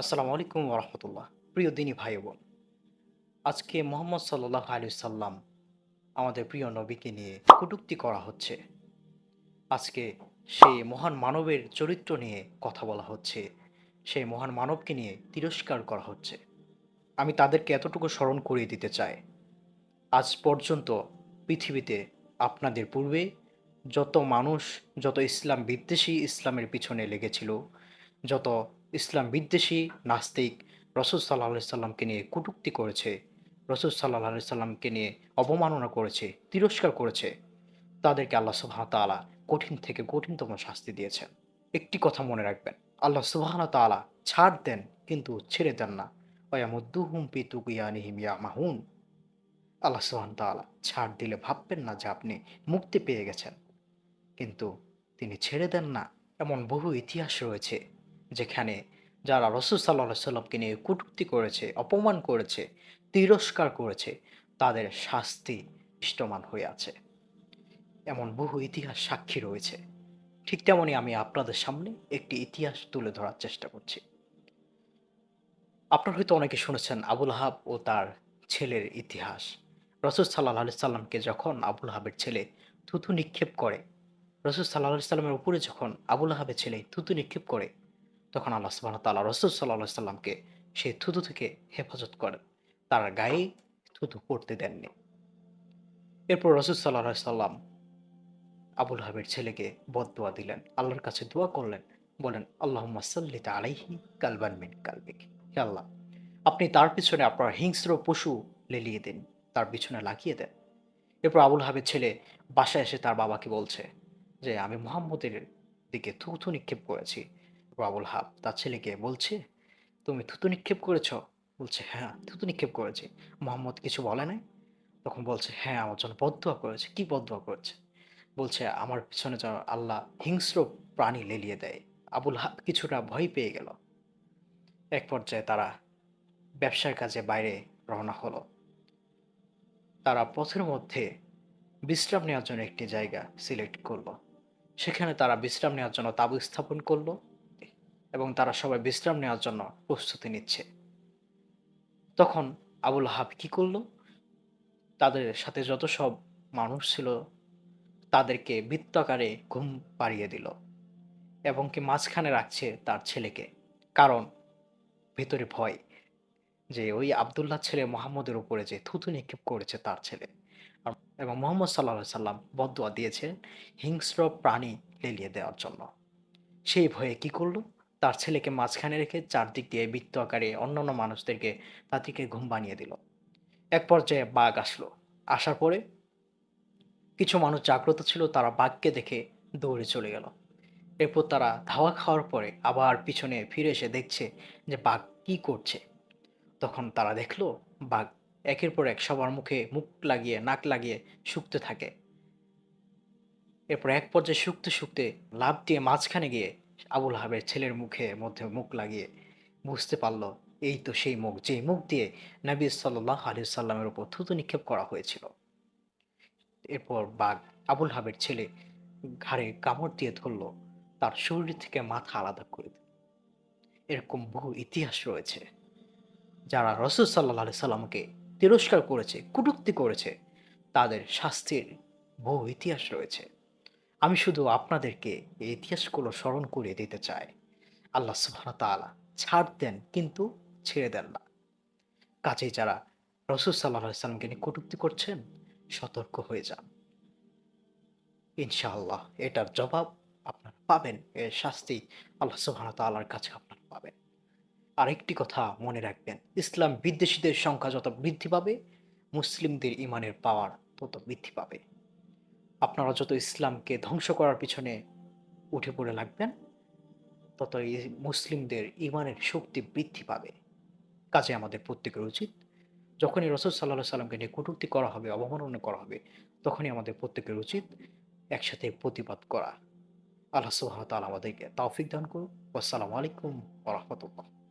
আসসালামু আলাইকুম রহমতুল্লাহ প্রিয় দিনী ভাই বোন, আজকে মোহাম্মদ সাল্লাহ আলু সাল্লাম আমাদের প্রিয় নবীকে নিয়ে কটূক্তি করা হচ্ছে। আজকে সেই মহান মানবের চরিত্র নিয়ে কথা বলা হচ্ছে, সেই মহান মানবকে নিয়ে তিরস্কার করা হচ্ছে। আমি তাদেরকে এতটুকু স্মরণ করিয়ে দিতে চাই, আজ পর্যন্ত পৃথিবীতে আপনাদের পূর্বে যত মানুষ, যত ইসলাম বিদ্বেষী ইসলামের পিছনে লেগেছিল, যত ইসলাম বিদ্বেষী, নাস্তিক রসুল সাল্লাহ সাল্লামকে নিয়ে কটূক্তি করেছে। রসুল সাল্লাহ সাল্লামকে নিয়ে অবমাননা করেছে, তিরস্কার করেছে। তাদেরকে আল্লাহ সুবাহ তালা কঠিন থেকে কঠিনতম শাস্তি দিয়েছেন। একটি কথা মনে রাখবেন, আল্লাহ সুবাহ তালা ছাড় দেন কিন্তু ছেড়ে দেন না। ওয়ামুদ্দুহুম পিতুকিয়ানিহিম মাহুন আল্লাহ সুবাহ তালা ছাড় দিলে ভাববেন না যে আপনি মুক্তি পেয়ে গেছেন। কিন্তু তিনি ছেড়ে দেন না, এমন বহু ইতিহাস রয়েছে। যেখানে যারা রসুল সাল্লাহ সাল্লামকে নিয়ে কটূক্তি করেছে, অপমান করেছে, তিরস্কার করেছে, তাদের শাস্তি ইষ্টমান হয়ে আছে। এমন বহু ইতিহাস সাক্ষী রয়েছে। ঠিক তেমনই আমি আপনাদের সামনে একটি ইতিহাস তুলে ধরার চেষ্টা করছি। আপনার হয়তো অনেকে শুনেছেন আবুল হাব ও তার ছেলের ইতিহাস। রসুল সাল্লাহ সাল্লামকে যখন আবুল হাবের ছেলে থুতু নিক্ষেপ করে, রসুল সাল্লাহ সাল্লামের উপরে যখন আবুল হাবের ছেলে থুতু নিক্ষেপ করে তখন আল্লাহ সুবাহ তাল্লাহ রসুল সাল্লাহ সাল্লামকে সেই থুতু থেকে হেফাজত করেন তার গায়ে থুতু পড়তে দেননি। এরপর রসুল সাল্লাহ সাল্লাম আবুল হাবের ছেলেকে বদোয়া দিলেন। আল্লাহর কাছে দোয়া করলেন, বলেন আল্লাহ সাল্লিতা আলাইহি কালবান মিন কালবিক। হে আল্লাহ, আপনি তার পিছনে আপনার হিংস্র পশু লেলিয়ে দিন, তার পিছনে লাগিয়ে দেন। এরপর আবুল হাবের ছেলে বাসায় এসে তার বাবাকে বলছে যে, আমি মোহাম্মদের দিকে থুথু নিক্ষেপ করেছি। আবুল হাব, তার ছেলেকে বলছে, তুমি থুতু নিক্ষেপ করেছ? বলছে হ্যাঁ থুতু নিক্ষেপ করেছি। মোহাম্মদ কিছু বলে নাই। তখন বলছে হ্যাঁ আমার জন্য বদুয়া করেছে। কি বদুয়া করেছে? বলছে, আমার পিছনে যেন আল্লাহ হিংস্র প্রাণী লেলিয়ে দেয়। আবুল হাব কিছুটা ভয় পেয়ে গেল। এক পর্যায়ে তারা ব্যবসার কাজে বাইরে রওনা হলো। তারা পথের মধ্যে বিশ্রাম নেওয়ার জন্য একটি জায়গা সিলেক্ট করল। সেখানে তারা বিশ্রাম নেওয়ার জন্য তাবু স্থাপন করল। এবং তারা সবাই বিশ্রাম নেওয়ার জন্য প্রস্তুতি নিচ্ছে। তখন আবুল হাব কি করল? তাদের সাথে যত সব মানুষ ছিল, তাদেরকে বৃত্তাকারে ঘুম পাড়িয়ে দিল এবং কি মাঝখানে রাখছে তার ছেলেকে। কারণ ভেতরে ভয় যে ওই আবদুল্লাহ ছেলে মোহাম্মদের উপরে যে থুতু নিক্ষেপ করেছে তার ছেলে। এবং মোহাম্মদ সাল্লাহ সাল্লাম বদুয়া দিয়েছে হিংস্র প্রাণী লেলিয়ে দেওয়ার জন্য। সেই ভয়ে কি করল? তার ছেলেকে মাঝখানে রেখে চারদিক দিয়ে বৃত্ত আকারে অন্যান্য মানুষদেরকে তাদেরকে ঘুম বানিয়ে দিল। এক পর্যায়ে বাঘ আসলো। আসার পরে কিছু মানুষ জাগ্রত ছিল, তারা বাঘকে দেখে দৌড়ে চলে গেল। এরপর তারা ধাওয়া খাওয়ার পরে আবার পিছনে ফিরে এসে দেখছে যে বাঘ কি করছে। তখন তারা দেখল, বাঘ একের পর এক সবার মুখে মুখ লাগিয়ে, নাক লাগিয়ে শুকতে থাকে। এরপর এক পর্যায়ে শুকতে শুকতে লাভ দিয়ে মাঝখানে গিয়ে আবুল হাবের ছেলের মুখে মধ্যে মুখ লাগিয়ে বুঝতে পারল, এই তো সেই মুখ যে মুখ দিয়ে নবী সাল্লাহ আলী সাল্লামের উপর থুতু নিক্ষেপ করা হয়েছিল। এরপর বাঘ আবুল হাবের ছেলে ঘাড়ে কামড় দিয়ে ধরলো, তার শরীর থেকে মাথা আলাদা করে এরকম বহু ইতিহাস রয়েছে, যারা রসুল সাল্লাহ সাল্লামকে তিরস্কার করেছে, কুটুক্তি করেছে, তাদের শাস্তির বহু ইতিহাস রয়েছে। আমি শুধু আপনাদেরকে এই ইতিহাসগুলো স্মরণ করিয়ে দিতে চাই। আল্লাহ সুবাহ তালা ছাড় দেন কিন্তু ছেড়ে দেন না। কাজেই যারা রসুল সাল্লাহ সাল্লামকে নিয়ে কটুক্তি করছেন, সতর্ক হয়ে যান। ইনশাআল্লাহ এটার জবাব আপনারা পাবেন, এর শাস্তি আল্লাহ সুবাহ তাল্লার কাছে আপনারা পাবেন। আরেকটি কথা মনে রাখবেন, ইসলাম বিদ্বেষীদের সংখ্যা যত বৃদ্ধি পাবে, মুসলিমদের ইমানের পাওয়ার তত বৃদ্ধি পাবে। আপনারা যত ইসলামকে ধ্বংস করার পিছনে উঠে পড়ে লাগবেন তত মুসলিমদের ইমানের শক্তি বৃদ্ধি পাবে। কাজে আমাদের প্রত্যেকের উচিত, যখনই রসদ সাল্লাহ সাল্লামকে নিয়ে কটূক্তি করা হবে, অবমাননা করা হবে, তখনই আমাদের প্রত্যেকের উচিত একসাথে প্রতিবাদ করা। আল্লাহ সুহামতাল আমাদেরকে তাওফিক দান করুন আসসালামু আলাইকুম রহমতুল্লাহ।